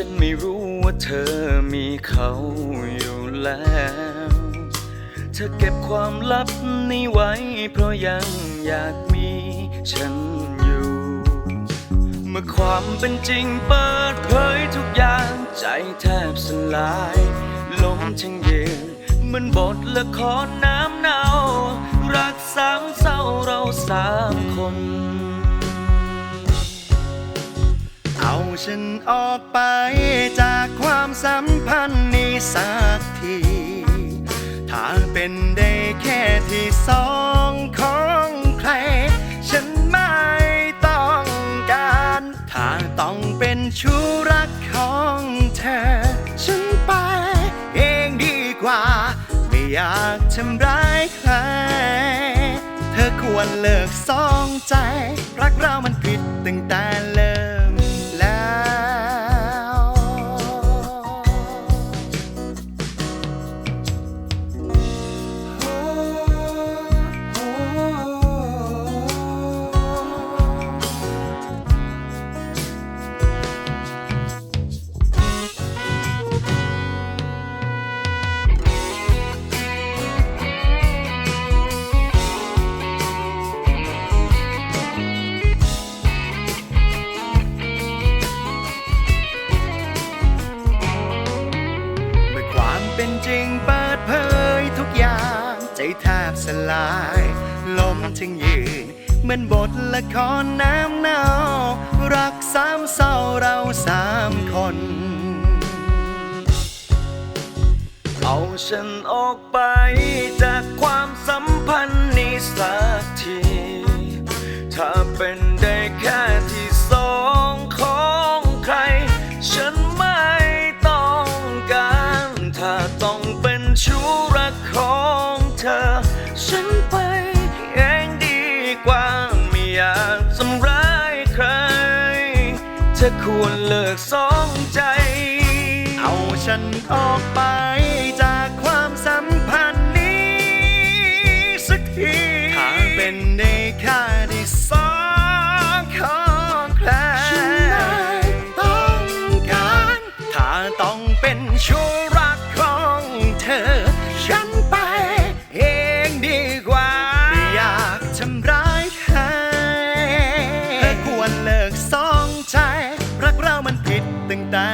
ฉันไม่รู้ว่าเธอมีเขาอยู่แล้ว เธอเก็บความลับนี้ไว้ เพราะยังอยากมีฉันอยู่ เมื่อความเป็นจริงเปิดเผยทุกอย่างใจแทบสลายลมทั้งเยืนเหมือนบทละครน้ำเนา รักสามเศร้าเราสามคน ฉันออกไปจากความสัมพันธ์นี้สักทีถ้าเป็นได้แค่ที่สองของใคร ฉันไม่ต้องการถ้าต้องเป็นชู้รักของเธอ ฉันไปเองดีกว่า ไม่อยากทำร้ายใคร เธอควรเลิกสองใจ รักเรามันผิดตั้งแต่ จึงเปิดเผยทุกอย่าง ใจแทบสลาย ลมถึงยืน เหมือนบทละครน้ำเนารักสามเศร้าเราสามคน เอาฉันออกไปจ ต้องเป็นชู้รักของเธอ ฉันไปเองดีกว่าไม่อยากทำร้ายใคร เธอควรเลิกสองใจ เอาฉันออกไปจากความสัมพันธ์นี้สักทีถ้าเป็นได้แค่ที่สองของใครฉันไม่ต้องการถ้าต้องเป็นชู้ ตั้งแต่